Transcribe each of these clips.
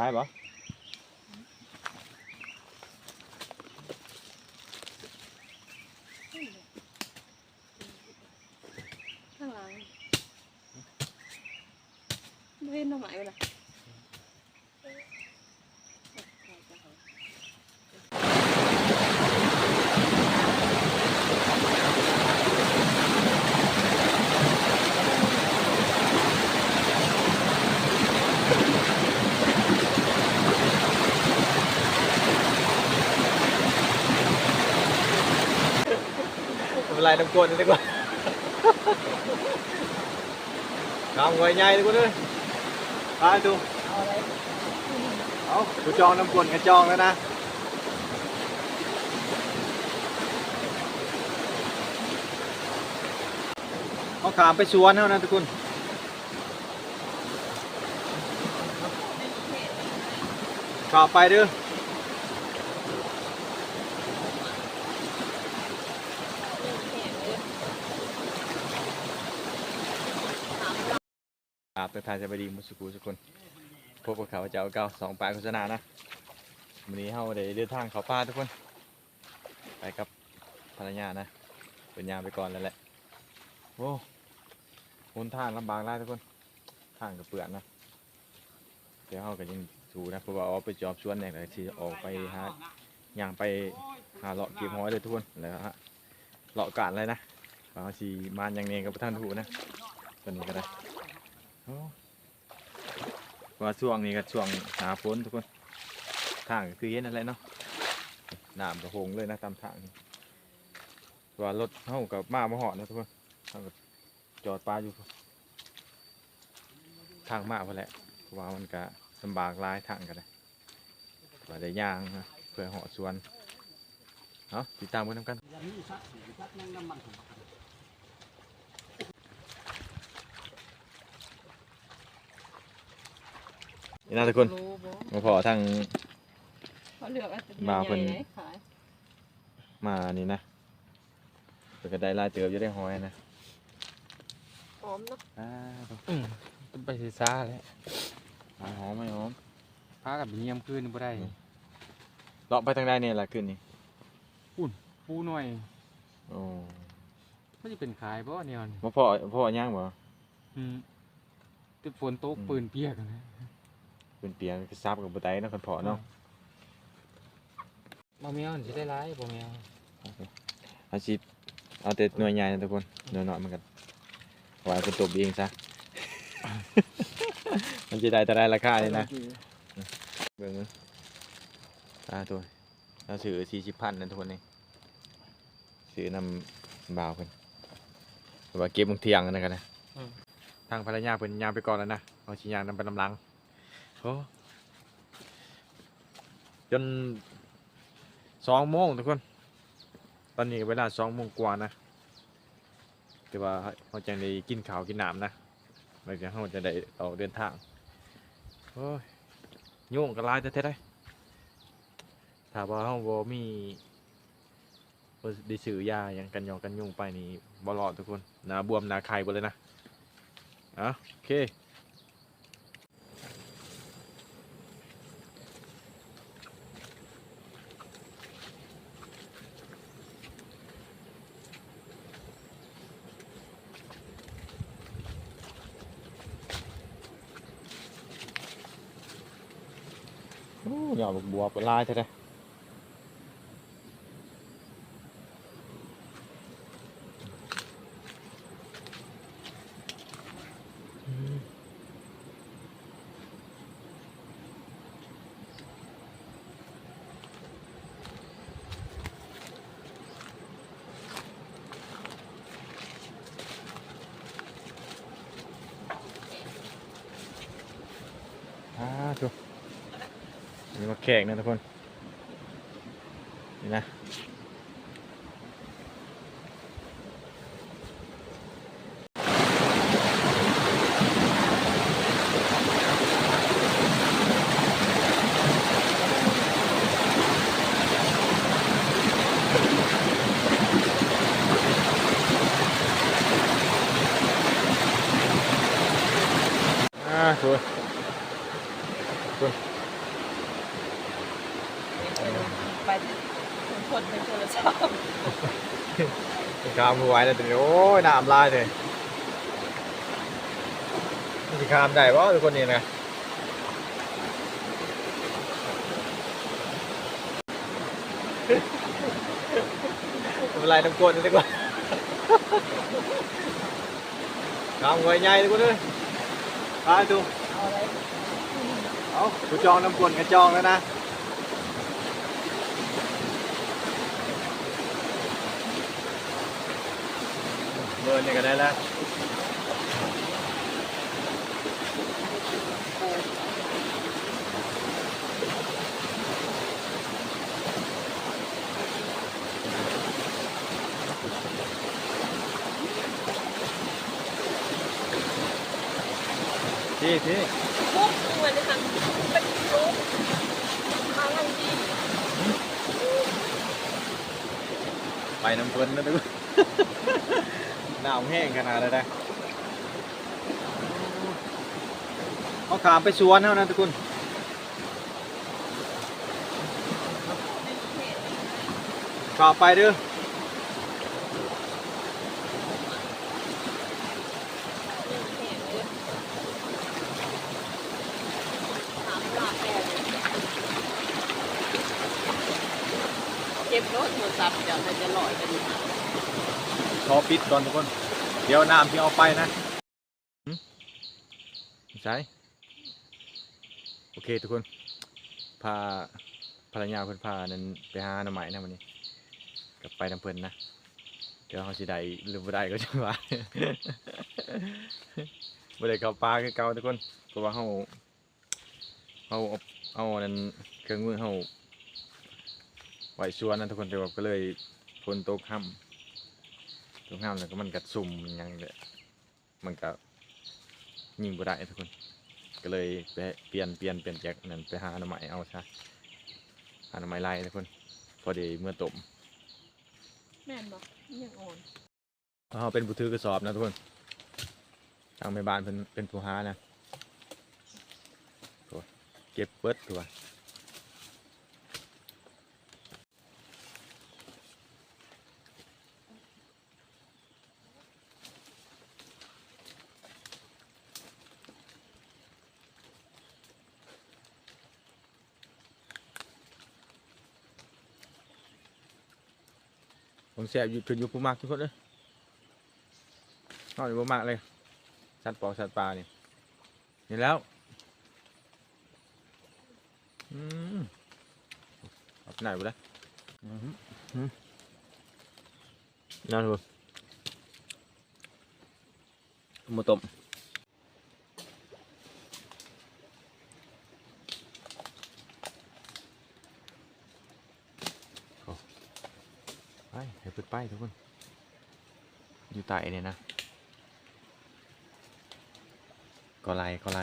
ได้ปะ ข้างหลังเว้นน้องหมายไปละ ไม่เป็นไรน้ำกลนดีกว่าน้ำไว้ใหญ่ดีกว่าเลยไปดูเอากูจองน้ำกลนกันจองแล้วนะเอาขามไปสวนเท่านั้นทุกคนขามไปเด้อ ทักทายสวัสดีมุสกูทุกคนพบกับข่าวเจ้าเก่าสองปลายโฆษณานะวันนี้เราได้เดินทางเขาป่าทุกคน ไปกับภรรยานะเป็นยามไปก่อนแล้วแหละโอ้หนทางลำบากหลายทุกคนทางกับเปื่อนนะเดี๋ยวเราก็ยังสู้นะเพราะว่าเอาไปจอบชวนเนี่ยก็ที่ออกไปหาย่างไปหาเลาะเก็บหอยเลยทุกคนแล้วฮะเลาะกาดเลยนะบางทีมานอย่างเนี้กับท่านถูนะตัวนี้ก็ได้โอ้ ว่าช่วงนี้ก็ช่วงหาฝนทุกคนทางคือเย็นนั่นแหละเนาะน้ำกระหงเลยนะตามทางนี่ว่ารถเฮากับมามาหอดนะทุกคนเฮาก็จอดปลาอยู่ ทางมาพอแหละเพราะว่ามันก็ลำบากหลายทางกันเลยว่าได้ย่างนะเพื่อหอดสวนเนาะติดตามกันนำกัน นี่นะทุกคนรู้บ่มาพอทาง เขาเลือกอันเป็นมาใหเพิ่ญ่นๆไหนขายมานี่นะเพื่อก็ได้ลายเติบจะได้หอยนะหอมเนาะอ่าต้องไปศึกษาแหล้วหอมหอมไหม่หอมพากับเงียมคืนบ่ได้เลาะไปทางใดเนี่ยล่ะขึ้นนี่ปูหน่อยโอ้มันจะเป็นขายบ่เนี่ยนี่มาพ่อพ่อย่างบ่อืมติดฝนตกอืมปืนเปียกนะ เป็นเปียกก็ซับกับบ่ได้เนาะคนพ่อเนาะบ่แมวสิได้หลายบ่แมวอาชีพเอาแต่หน่วยใหญ่นะทุกคนหน่วยน้อยมันก็ไว้เป็นตัวเองซะ มันจะได้แต่ได้ราคาเลยนะเบิ่งตาตัวเราซื้อสี่สิบพันนะทุกคนนี่ซื้อนำบ่าวเพิ่นแต่ว่าเก็บบางเทียงนะกันนะทางภรรยาเพิ่นยางไปก่อนแล้วนะเอาชิ้นยางนำไปลำหลัง โอ้จนสองโมงทุกคน ตอนนี้เวลาสองโมงกว่านะแต่ว่าเขาจะได้กินข้าวกินน้ำนะแล้วจะเขาจะได้ออกเดินทางโอ้ยยุ่งกับลายแต่เท่ได้ถ้าว่าเฮาบ่มีบ่ได้ซื้อยาหยังกันยองกันยุ่งไปนี่บ่รอดทุกคนนาบวมนาไข้เบ่เลยนะอะโอเค โอ้ยอดบักบัวเป็นลายเท่ได้อืมอ่าถูก นี่มาแขกนะทุกคน นี่นะอ่าสวยสวย นเป็นโทรศัพท์ข้ามไว้แล้วตอนโอ้ยน้ำลายเลยมันจะข้ามได้ป่ะทุกคนนี่นะทำลายน้ำกรดดีกว่าข้ามไว้ใหญ่ทุกคนเลยไปดูเอาอะไรเอากูจองน้ำกรดกันจองแล้วนะ อร์นี่ก็ได้แล้วที่ที่ปุ๊บเหมือนในทางเป็นปุ๊บมาลังดีไปน้ำเพลินนะทุกคน หนาวแห้งขนาดเลยนะเอาขามไปสวนเท่านั้นทุกคนขามไปเด้อเก็บรถโทรศัพท์เดี๋ยวมันจะลอยกันข อปิดก่อนทุกคน เดี๋ยวน้ำที่เอาไปนะใช่โอเคทุกคนพาภรรยาคนพานั้นไปหาหน่อไม้นะวันนี้กลับไปน้ำเพลินนะเดี๋ยวเขาสิได้หรือบ่ได้ก็จะว่าบ่ได้เข้าป่าคือเก่าทุกคนเพราะว่าเขาเขาเอาเอาอันนั้นเครื่องมือเขาไหว้ชวนั่นทุกคนแต่ว่าก็เลยฝนตกค่ำ ตกค่ำแล้วก็มันกัดสุ่มอหยังเลยมันก็ยิงบ่ได้ทุกคน ก็เลยไปเปลี่ยนเปลี่ยนเปลี่ยนจากนั้นไปหาหน่อไม้เอาซะหาหน่อไม้ไล่ทุกคน พอดีเมื่อตมแม่นบอกยังอ่อนเขาเป็นผู้ถือกระสอบนะทุกคนทางแม่บ้านเป็นเป็นผู้หานะโถ่เก็บเบิดตัว ผมแสบอยู่จนอยู่ผู้มากทุกคนเลยนอนอยู่บ่มากเลยสัตว์ปอกสัตว์ปลาเนี่นี่แล้วอืมเอาไปไหนไปแล้วอืมอืมนั่นเลยมาต้มโอ้ไป ให้เปิดไปทุกคน อยู่ใต้เนี่ยนะ ก็ไลก็ไล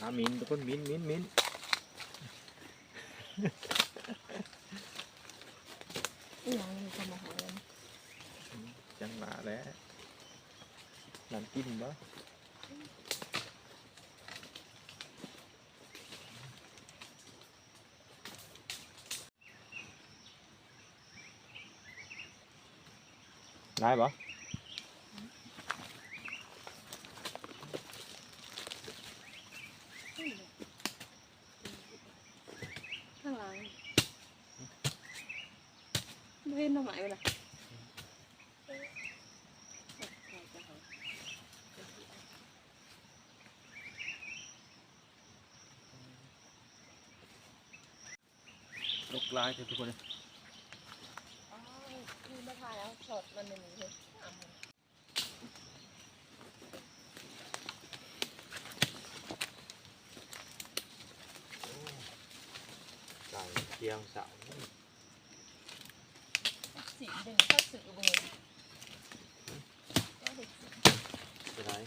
อา มินทุกคนมินมินมินอีหยังมีคนมาหาเลยจังมาแล้วน้ำกินบ่ได้บ่ วินทำไมล่ะ ลูกลายทุกคนอ๋อคือมาถ่ายแล้วช็อตมันหนึ่งเลยอะไก่เคียงเสาสีหนึ่งถ้าสื่อบุญก็เด็กสีจะได้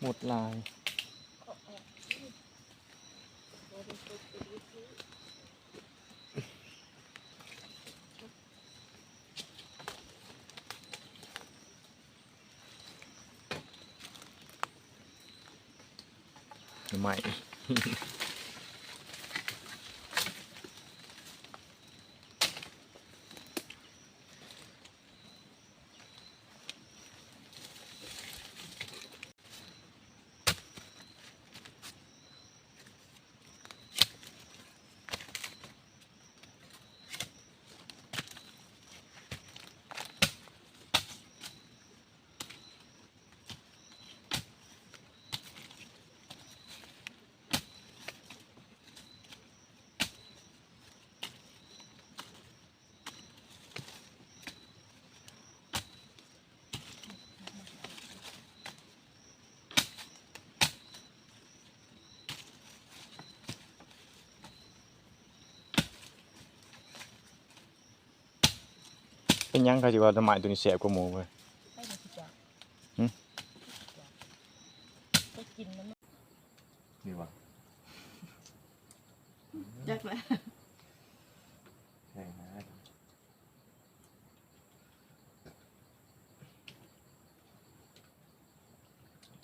หมดลาย ขอออกเราเป็นตัวเป็นวิธี ใหม่ เป็นหยังเขาจิว่าต้นไม้ตัวนี้แสบกว่าหมูเว้ยให้มันสิจ้ะหืมก็กินมันนี่วะจักแล้วใช่ฮะ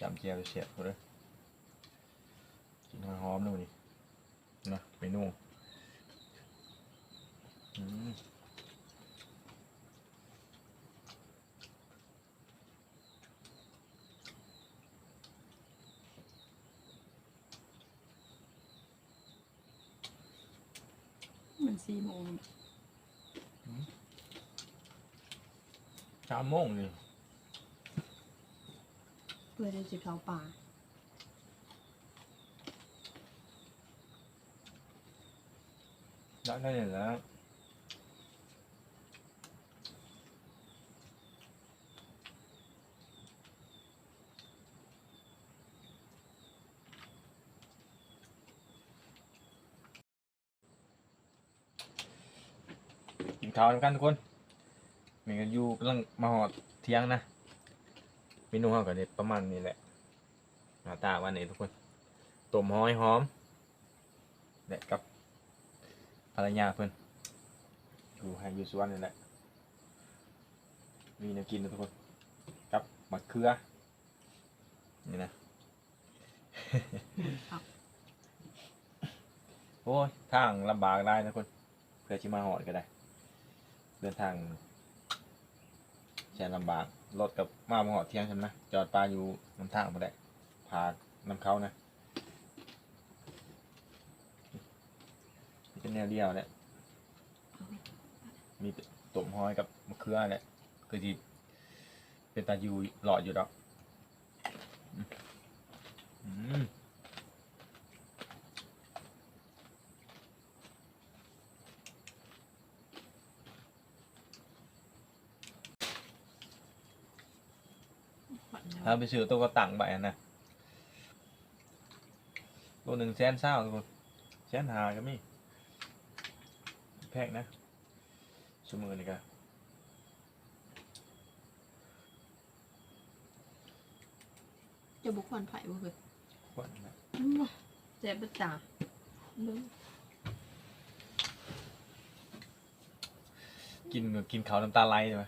จำเจียวเสียบเขาเลยกินหอมๆเลยนี่นะเมนูอืม สี่โมงสามโมงนี่เพื่อจะเข้าป่าได้ได้เลยแล้ว ข้าวกันทุกคนมีกันอยู่กำลังมาหอดเที่ยงนะเมนูเขาก็เด็ดประมาณนี้แหละหน้าตาวันนี้ทุกคนต้มหอยหอมและกับภรรยาเพิ่อนอยู่ให้อยู่สวนนี่แหละมีแนวกินนะทุกคนกับมะเขือนี่นะโอ้ยทางลำบากได้นะคนเพื่อที่มาหอดก็ได้ เดินทางแสนลำบากรถกับมามาหอดเที่ยงใช่ไหมจอดปลาอยู่น้ำทางมาได้พานำเขานะเป็นแนวเดียวแหละมีตุ่มห้อยกับมะเขือแหละคือที่เป็นตาอยู่หลอดอยู่ดอกอืม ถ้าไปซื้อตัวก็ตังค์ไปอันนะตัวหนึ่งแสนเศร้าทุกคนแสนหาก็มีแพงนะสมือนี่ก็จะบุกควันไผ่บ่เคยกว่านะเจ็บปะตาเบิ่งกินกินเขาวน้ำตาไหลใช่ไหม